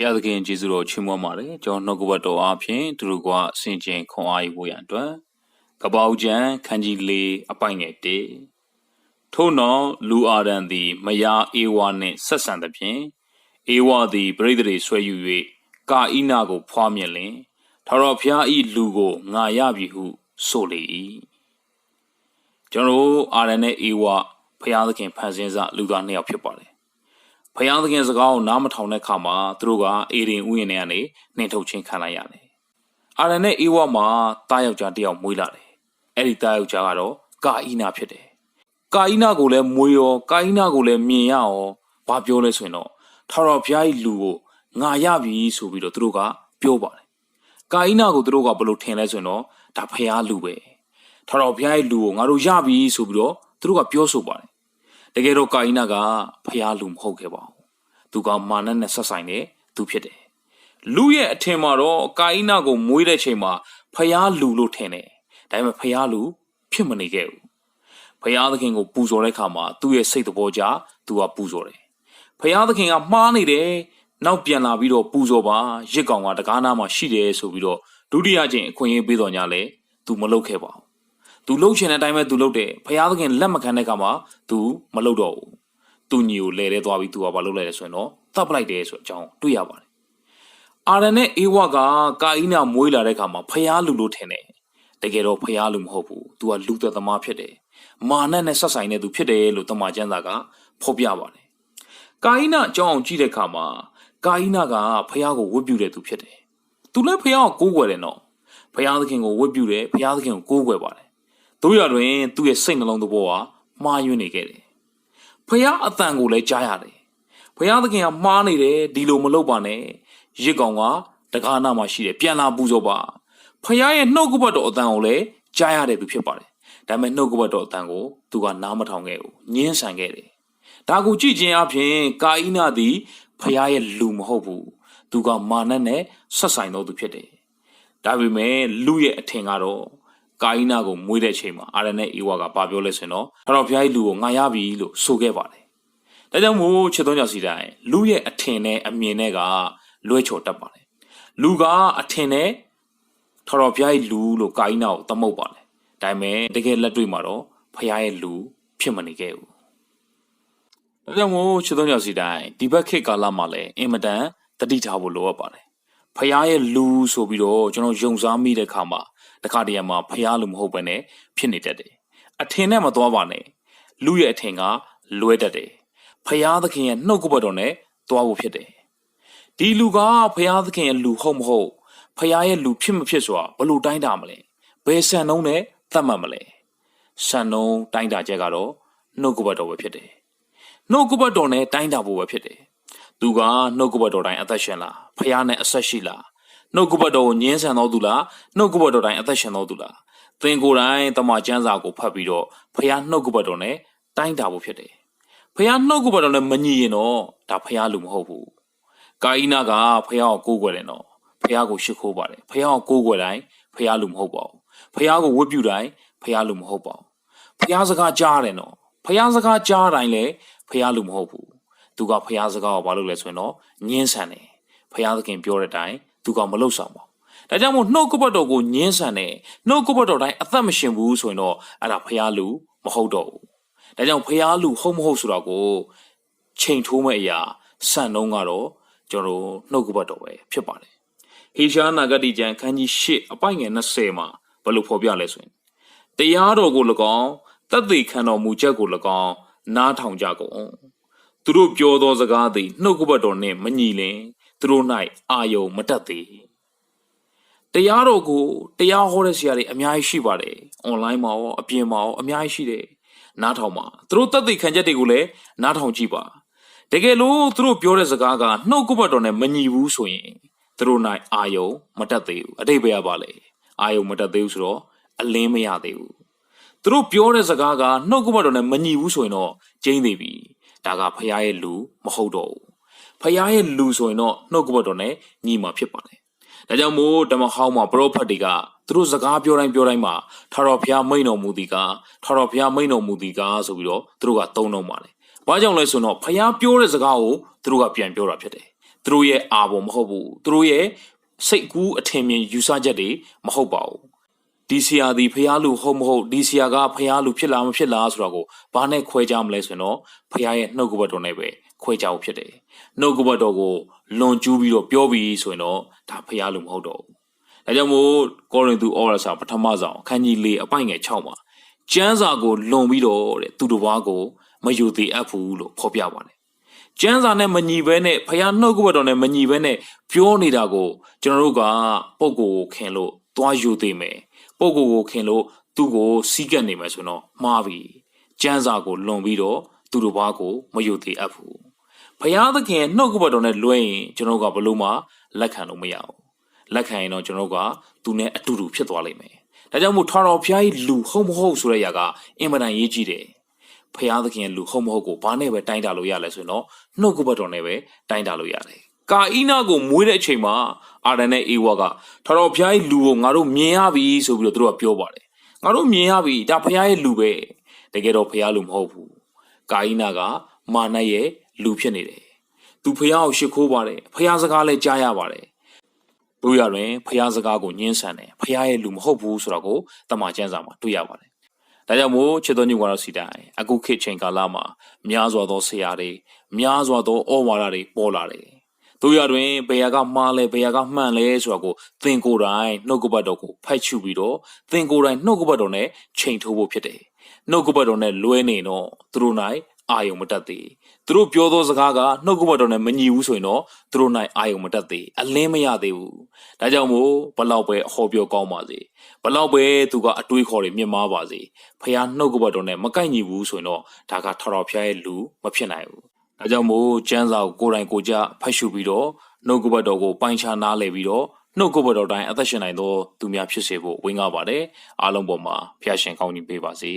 ဘုရားသခင်ကျေးဇူးတော်ချီးမွမ်းပါတယ်ကျွန်တော်နှုတ်ကပတ်တော်အားဖြင့်သူတို့ကဆင်ခြင်ခွန်အားယူဖို့ရန်အတွက်ကပောက်ကျန်ခန်းကြီးလေးအပိုင်ငယ်တေထို့နောက်လူအာရန်သည်မယားအေဝါနှင့်ဆက်ဆံသဖြင့်အေဝါသည်ပရိသေတွေဆွဲယူ၍ကာဣနာကိုဖွားမြင်လင်ထာဝရဘုရား၏လူကိုငါရပြီဟုဆိုလေ၏ကျွန်တော်တို့အာရန်နဲ့အေဝါဘုရားသခင်ဖန်ဆင်းစလူသားနှစ်ယောက်ဖြစ်ပါတယ် ဘုရားသခင်စကားကိုနားမထောင်တဲ့ခါမှာသူတို့ကအေရင်ဥယျာဉ်ထဲကနေနှင်ထုတ်ခြင်းခံလိုက်ရတယ်အာရန်နဲ့အေဝါမှာတားယောက်ျားတစ်ယောက်မွေးလာတယ်အဲ့ဒီတားယောက်ျားကတော့ကာဣနာဖြစ်တယ်ကာဣနာကိုလည်းမွေရောကာဣနာကိုလည်းမြင်ရရောဘာပြောလဲဆိုရင်တော့ထာဝရဘုရား၏လူကိုငါရပြီဆိုပြီးတော့သူတို့ကပြောပါတယ်ကာဣနာကိုသူတို့ကဘယ်လိုထင်လဲဆိုရင်တော့ဒါဘုရားလူပဲထာဝရဘုရား၏လူကိုငါတို့ရပြီဆိုပြီးတော့သူတို့ကပြောဆိုပါတယ်တကယ်တော့ကာဣနာကဘုရားလူမဟုတ်ခဲ့ပါဘူး သူကမာနနဲ့ဆက်ဆိုင်တဲ့သူဖြစ်တယ်လူရဲ့အထင်မှာတော့ကာအိနာကိုမွေးတဲ့ချိန်မှာဖျားလူလို့ထင်တယ်ဒါပေမဲ့ဖျားလူဖြစ်မနေခဲ့ဘူးဖျားသခင်ကိုပူဇော်တဲ့အခါမှာသူ့ရဲ့စိတ်သဘောကြသူကပူဇော်တယ်ဖျားသခင်ကမှားနေတယ်နောက်ပြန်လာပြီးတော့ပူဇော်ပါရစ်ကောင်ကတကားနာမှာရှိတယ်ဆိုပြီးတော့ဒုတိယကျင့်အခွင့်အရေးပေးတော်ညာလဲသူမလုပ်ခဲ့ပါဘူးသူလှုပ်ချင်တဲ့အတိုင်းပဲသူလှုပ်တယ်ဖျားသခင်လက်မခံတဲ့အခါမှာသူမလှုပ်တော့ဘူး သူညီကိုလဲလဲသွားပြီးသူကဘာလုပ်လိုက်လဲဆိုရင်တော့တပ်ပလိုက်တယ်ဆိုအကြောင်းတွေ့ရပါတယ်အာရန်နဲ့အေဝကကာအီနာမွေးလာတဲ့ခါမှာဖျားလူလို့ထင်တယ်တကယ်တော့ဖျားလူမဟုတ်ဘူးသူကလူသက်သမားဖြစ်တယ်မာနနဲ့ဆက်ဆိုင်တဲ့သူဖြစ်တယ်လို့တမန်ကျမ်းစာကဖော်ပြပါတယ်ကာအီနာအကြောင်းအောင်ကြည့်တဲ့ခါမှာကာအီနာကဖျားကိုဝတ်ပြုတဲ့သူဖြစ်တယ်သူလည်းဖျားကိုကိုးကွယ်တယ်နော်ဖျားသခင်ကိုဝတ်ပြုတယ်ဖျားသခင်ကိုကိုးကွယ်ပါတယ်တို့ရတွင်သူ့ရဲ့စိတ်နှလုံးသဘောကမှားယွင်းနေခဲ့တယ် ဖះအတန်ကိုလည်းကြားရတယ်။ဖះသခင်ကမှားနေတယ်ဒီလိုမလုပ်ပါနဲ့။ရစ်ကောင်ကတကားနာမှာရှိတယ်ပြန်လာပူဇော်ပါ။ဖះရဲ့နှုတ်ကပတ်တော်အတန်ကိုလည်းကြားရတဲ့သူဖြစ်ပါတယ်။ဒါပေမဲ့နှုတ်ကပတ်တော်အတန်ကိုသူကနားမထောင်ခဲ့ဘူး။ညှင်းဆန်ခဲ့တယ်။ဒါကိုကြည့်ခြင်းအပြင်ကာအိနာသည်ဖះရဲ့လူမဟုတ်ဘူး။သူကမာနနဲ့ဆက်ဆိုင်တော်သူဖြစ်တယ်။ဒါပေမဲ့လူရဲ့အထင်ကတော့ ကာအိနာကိုမွေးတဲ့ချိန်မှာအာရနဲ့အေဝါကဘာပြောလဲဆိုရင်တော့အဲ့တော့ဖះရဲ့လူကိုငါရပြီလို့ဆိုခဲ့ပါတယ်။ဒါကြောင့်မို့ချစ်တော်ကြောင့်စီတိုင်းလူရဲ့အထင်နဲ့အမြင်နဲ့ကလွဲချော်တတ်ပါတယ်။လူကအထင်နဲ့ထတော်ဖះရဲ့လူလို့ကာအိနာကိုသမုတ်ပါတယ်။ဒါပေမဲ့တကယ်လက်တွေ့မှာတော့ဖះရဲ့လူဖြစ်မနေခဲ့ဘူး။ဒါကြောင့်မို့ချစ်တော်ကြောင့်စီတိုင်းဒီဘက်ခေတ်ကာလမှာလည်းအင်မတန်တတိထားဖို့လိုအပ်ပါတယ်။ဖះရဲ့လူဆိုပြီးတော့ကျွန်တော်ယုံစားမိတဲ့ခါမှာ တခါတည်းမှာဖះလူမဟုတ်ဘဲနဲ့ဖြစ်နေတတ်တယ်။အထင်နဲ့မသွားပါနဲ့။လူရဲ့အထင်ကလွဲတတ်တယ်။ဖះသခင်ရဲ့နှုတ်ကပတ်တော်နဲ့သွားဖို့ဖြစ်တယ်။ဒီလူကဖះသခင်ရဲ့လူဟုတ်မဟုတ်ဖះရဲ့လူဖြစ်မဖြစ်ဆိုတာဘယ်လိုတိုင်းတာမလဲ။ဘယ်ဆန်နှုံးနဲ့သတ်မှတ်မလဲ။ဆန်နှုံးတိုင်းတာချက်ကတော့နှုတ်ကပတ်တော်ပဲဖြစ်တယ်။နှုတ်ကပတ်တော်နဲ့တိုင်းတာဖို့ပဲဖြစ်တယ်။သူကနှုတ်ကပတ်တော်တိုင်းအသက်ရှင်လားဖះနဲ့အဆက်ရှိလား နှုတ်ကပတ်တော်ကိုညှင်းဆန်တော်သူလားနှုတ်ကပတ်တော်တိုင်းအသက်ရှင်တော်သူလားသင်ကိုယ်တိုင်တမန်ကျမ်းစာကိုဖတ်ပြီးတော့ဖះနှုတ်ကပတ်တော်နဲ့တိုင်းတာဖို့ဖြစ်တယ်။ဖះနှုတ်ကပတ်တော်နဲ့မညီရင်တော့ဒါဖះလူမဟုတ်ဘူး။ကာအိနာကဖះကိုကိုးကွယ်တယ်နော်။ဖះကိုရှ िख ိုးပါတယ်။ဖះကိုကိုးကွယ်တိုင်းဖះလူမဟုတ်ပါဘူး။ဖះကိုဝတ်ပြုတိုင်းဖះလူမဟုတ်ပါဘူး။ဖះစကားကြားတယ်နော်။ဖះစကားကြားတိုင်းလည်းဖះလူမဟုတ်ဘူး။သူကဖះစကားကိုဘာလုပ်လဲဆိုရင်တော့ညင်းဆန်တယ်။ဖះသခင်ပြောတဲ့အတိုင်း သူကမလုပ်ဆောင်ပါဘူး။ဒါကြောင့်မို့နှုတ်ကပတ်တော်ကိုညင်းဆန်တယ်နှုတ်ကပတ်တော်တိုင်းအသက်မရှင်ဘူးဆိုရင်တော့အဲ့ဒါဖះလူမဟုတ်တော့ဘူး။ဒါကြောင့်ဖះလူဟုတ်မဟုတ်ဆိုတာကိုချိန်ထိုးမဲ့အရာစံနှုံးကတော့ကျွန်တော်တို့နှုတ်ကပတ်တော်ပဲဖြစ်ပါတယ်။ဟေရှားနာဂတိကျမ်းခန်းကြီး၈အပိုင်ငယ်20မှာဘယ်လိုဖော်ပြလဲဆိုရင်တရားတော်ကို၎င်းတတ်သိခံတော်မူချက်ကို၎င်းနားထောင်ကြကုန်သူတို့ပြောသောစကားသည်နှုတ်ကပတ်တော်နှင့်မညီလင် သူတို့၌အာယုံမတတ်သေးတရားတော်ကိုတရားဟောတဲ့ဆရာတွေအများကြီးရှိပါတယ်။ online မှာရောအပြင်မှာရောအများကြီးရှိတယ်။နားထောင်ပါ။သူတို့တတ်သိခံချက်တွေကိုလည်းနားထောင်ကြည့်ပါ။တကယ်လို့သူတို့ပြောတဲ့စကားကနှုတ်ကပတ်တော်နဲ့မညီဘူးဆိုရင်သူတို့၌အာယုံမတတ်သေးဘူး။အတိတ်ပဲရပါလေ။အာယုံမတတ်သေးဘူးဆိုတော့အလင်းမရသေးဘူး။သူတို့ပြောတဲ့စကားကနှုတ်ကပတ်တော်နဲ့မညီဘူးဆိုရင်တော့ကျင်းသေးပြီ။ဒါကဖရားရဲ့လူမဟုတ်တော့ဘူး။ ဖရားရဲ့လူဆိုရင်တော့နှုတ်ကပတ်တော်နဲ့ညီမှာဖြစ်ပါတယ်။ဒါကြောင့်မို့ဓမ္မဟောင်းမှာပရောဖက်တွေကသူတို့စကားပြောတိုင်းပြောတိုင်းမှာထာတော်ဘုရားမိန်တော်မူသည်ကထာတော်ဘုရားမိန်တော်မူသည်ကဆိုပြီးတော့သူတို့ကသုံးတော့ပါတယ်။ဘာကြောင့်လဲဆိုတော့ဘုရားပြောတဲ့စကားကိုသူတို့ကပြန်ပြောတာဖြစ်တယ်။သူတို့ရဲ့အာဘော်မဟုတ်ဘူးသူတို့ရဲ့စိတ်ကူးအထင်မြင်ယူဆချက်တွေမဟုတ်ပါဘူး ဒီဆရာဒီဖះလူဟုတ်မဟုတ်ဒီဆရာကဖះလူဖြစ်လားမဖြစ်လားဆိုတော့ကိုဘာနဲ့ခွဲကြမလဲဆိုရင်တော့ဖះရဲ့နှုတ်ကပတ်တော်နဲ့ပဲခွဲကြဖို့ဖြစ်တယ်နှုတ်ကပတ်တော်ကိုလွန်ကျူးပြီးတော့ပြောပြီးဆိုရင်တော့ဒါဖះလူမဟုတ်တော့ဘူးဒါကြောင့်မို့ကောရိန္သုဩရစာပထမဆုံးအခန်းကြီး၄အပိုင်ငယ်6မှာကျမ်းစာကိုလွန်ပြီးတော့တဲ့သူတစ်ပါးကိုမယူသေးအပ်ဘူးလို့ဖော်ပြပါတယ်ကျမ်းစာနဲ့မညီဘဲနဲ့ဖះနှုတ်ကပတ်တော်နဲ့မညီဘဲနဲ့ပြောနေတာကိုကျွန်တော်တို့ကပုံကိုယ်ကိုခင်လို့သွားယူသေးမယ် ပုံကိုယ်ကိုခင်လို့သူ့ကိုစီးကပ်နေမယ်ဆိုတော့မှားပြီကျမ်းစာကိုလွန်ပြီးတော့သူတို့ဘာကိုမယူသေးအပ်ဘူးဖះသခင်ရဲ့နှုတ်ကပတ်တော်နဲ့လွဲရင်ကျွန်တော်တို့ကဘလို့မှလက်ခံလို့မရဘူးလက်ခံရင်တော့ကျွန်တော်တို့ကသူနဲ့အတူတူဖြစ်သွားလိမ့်မယ်ဒါကြောင့်မို့ထော်တော်ဖះကြီးလူဟုတ်မဟုတ်ဆိုတဲ့အရာကအင်မတန်ရေးကြည့်တယ်ဖះသခင်ရဲ့လူဟုတ်မဟုတ်ကိုဘာနဲ့ပဲတိုင်းတာလို့ရလဲဆိုရင်တော့နှုတ်ကပတ်တော်နဲ့ပဲတိုင်းတာလို့ရတယ် ကာအိနာကိုမွေးတဲ့အချိန်မှာအာရန်နဲ့အေဝါကထော်တော်ဖះကြီးလူကိုငါတို့မြင်ရပြီဆိုပြီးတော့သူတို့ကပြောပါတယ်ငါတို့မြင်ရပြီဒါဖះရဲ့လူပဲတကယ်တော့ဖះလူမဟုတ်ဘူးကာအိနာကမာနရဲ့လူဖြစ်နေတယ်သူဖះကိုရှ िख ိုးပါတယ်ဖះစကားလည်းကြားရပါတယ်တို့ရတွင်ဖះစကားကိုညှင်းဆန်တယ်ဖះရဲ့လူမဟုတ်ဘူးဆိုတော့ကိုတမန်ကျမ်းစာမှာတွေ့ရပါတယ်ဒါကြောင့်မို့ချစ်တော်ညွန့်ကတော့စီတိုင်းအခုခေတ်ချိန်ကာလမှာများစွာသောဆရာတွေများစွာသောဩဝါဒတွေပေါ်လာတယ် တို့ရတွင်ဘယ်ဟာကမှားလဲဘယ်ဟာကမှန်လဲဆိုတာကိုသင်ကိုယ်တိုင်နှုတ်ကပတ်တော်ကိုဖတ်ချူပြီးတော့သင်ကိုယ်တိုင်နှုတ်ကပတ်တော်နဲ့ချိန်ထိုးဖို့ဖြစ်တယ်နှုတ်ကပတ်တော်နဲ့လွဲနေတော့သူတို့၌အာယုံမတက်သေးသူတို့ပြောသောစကားကနှုတ်ကပတ်တော်နဲ့မညီဘူးဆိုရင်တော့သူတို့၌အာယုံမတက်သေးအလင်းမရသေးဘူးဒါကြောင့်မို့ဘလောက်ပဲအဟောပြောကောင်းပါစေဘလောက်ပဲသူကအတွေးခေါ်တွေမြင့်မားပါစေဖះနှုတ်ကပတ်တော်နဲ့မကိုက်ညီဘူးဆိုရင်တော့ဒါကထော်တော်ဖះရဲ့လူမဖြစ်နိုင်ဘူး ဒါကြောင့်မို့ကျမ်းစာကိုကိုယ်တိုင်ကိုယ်ကြဖတ်ရှုပြီးတော့နှုတ်ကပတ်တော်ကိုပိုင်းခြားနားလည်ပြီးတော့နှုတ်ကပတ်တော်တိုင်းအသက်ရှင်နိုင်သောသူများဖြစ်စေဖို့ဝင်းကားပါတယ်အားလုံးပေါ်မှာဖះရှင်ကောင်းကြီးပေးပါစေ